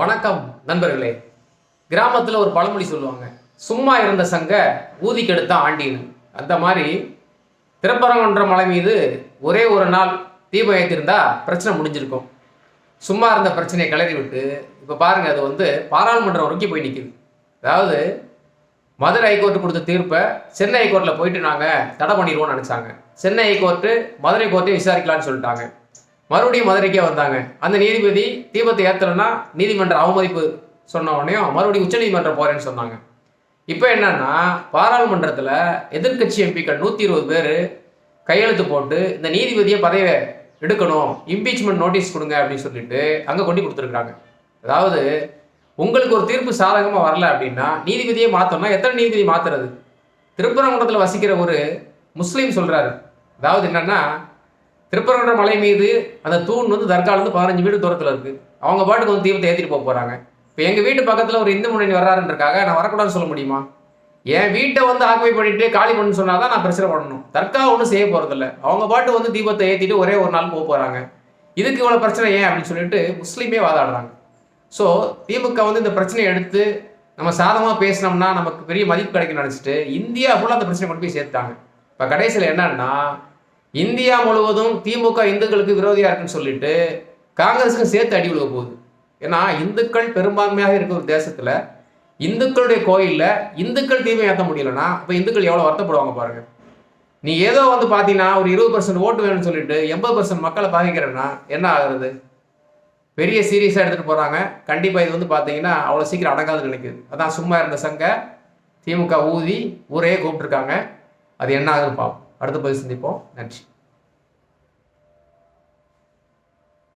வணக்கம் நண்பர்களே. கிராமத்தில் ஒரு பழமொழி சொல்லுவாங்க. சும்மா இருந்த சங்க ஊதி கெடுத்த ஆண்டின்னு. அந்த மாதிரி திருப்பரங்குன்ற மலை மீது ஒரே ஒரு நாள் தீபம் ஏற்றிருந்தா பிரச்சனை முடிஞ்சிருக்கும். சும்மா இருந்த பிரச்சனையை கிளறி விட்டு இப்போ பாருங்கள் அது வந்து பாராளுமன்றம் வரைக்கும் போய் நிற்கிது அதாவது மதுரை ஹைகோர்ட்டு கொடுத்த தீர்ப்பை சென்னை ஹைகோர்ட்டில் போயிட்டு நாங்கள் தடை பண்ணிடுவோம்னு நினச்சாங்க. சென்னை ஹைகோர்ட்டு மதுரை கோர்ட்டையும் விசாரிக்கலாம்னு சொல்லிட்டாங்க. மறுபடியும் மதுரைக்கே வந்தாங்க. அந்த நீதிபதி தீபத்தை ஏற்றலைன்னா நீதிமன்ற அவமதிப்பு சொன்ன உடனே மறுபடியும் உச்சநீதிமன்றம் போகிறேன்னு சொன்னாங்க. இப்போ என்னன்னா பாராளுமன்றத்தில் எதிர்க்கட்சி எம்பிக்கள் நூற்றி இருபது பேர் கையெழுத்து போட்டு இந்த நீதிபதியை பதவியை எடுக்கணும் இம்பீச்மெண்ட் நோட்டீஸ் கொடுங்க அப்படின்னு சொல்லிட்டு அங்கே கொண்டு கொடுத்துருக்காங்க அதாவது உங்களுக்கு ஒரு தீர்ப்பு சாதகமாக வரல அப்படின்னா நீதிபதியை மாற்றணும்னா எத்தனை நீதிபதி மாற்றுறது திருப்பரங்குன்றத்தில் வசிக்கிற ஒரு முஸ்லீம் சொல்கிறாரு அதாவது என்னென்னா திருப்பரங்குன்ற மலை மீது அந்த தூண் வந்து தர்காலேருந்து பதினஞ்சு வீடு தூரத்தில் இருக்குது அவங்க பாட்டுக்கு வந்து தீபத்தை ஏற்றிட்டு போக போகிறாங்க இப்போ எங்கள் வீட்டு பக்கத்தில் ஒரு இந்து முன்னணி வர்றாருன்றக்காக நான் வரக்கூடாதுன்னு சொல்ல முடியுமா? என் வீட்டை வந்து ஆக்குபை பண்ணிட்டு காலி பண்ணு சொன்னால் தான் நான் பிரச்சனை பண்ணணும். தர்கா ஒன்றும் செய்ய போகிறதில்ல அவங்க பாட்டு வந்து தீபத்தை ஏற்றிட்டு ஒரே ஒரு நாள் போக போகிறாங்க இதுக்கு இவ்வளோ பிரச்சனை ஏன் அப்படின்னு சொல்லிட்டு முஸ்லீமே வாதாடுறாங்க. ஸோ திமுக வந்து இந்த பிரச்சனையை எடுத்து நம்ம சாதமாக பேசினோம்னா நமக்கு பெரிய மதிப்பு கிடைக்கும் நினச்சிட்டு இந்தியா ஃபுல்லாக அந்த பிரச்சனை கொண்டு போய் சேர்த்தாங்க இப்போ கடைசியில் என்னன்னா இந்தியா முழுவதும் திமுக இந்துக்களுக்கு விரோதியாக இருக்குன்னு சொல்லிட்டு காங்கிரஸுக்கும் சேர்த்து அடி விழுக போகுது. ஏன்னா இந்துக்கள் பெரும்பான்மையாக இருக்கிற ஒரு தேசத்தில் இந்துக்களுடைய கோயிலில் இந்துக்கள் தீமை ஏற்ற முடியலன்னா இப்போ இந்துக்கள் எவ்வளோ வருத்தப்படுவாங்க பாருங்க. நீ ஏதோ வந்து பார்த்தீங்கன்னா ஒரு இருபது பர்சன்ட் ஓட்டு வேணும்னு சொல்லிட்டு எண்பது பர்சன்ட் மக்களை பாதிக்கிறேன்னா என்ன ஆகுறது? பெரிய சீரியஸாக எடுத்துகிட்டு போகிறாங்க கண்டிப்பாக இது வந்து பார்த்தீங்கன்னா அவ்வளோ சீக்கிரம் அடங்காதுன்னு நினைக்குது. அதான் சும்மா இருந்த சங்க திமுக ஊதி ஊரையே கூப்பிட்டுருக்காங்க. அது என்ன ஆகுதுன்னு பார்ப்போம் அடுத்த பதிவு சந்திப்போம். நன்றி.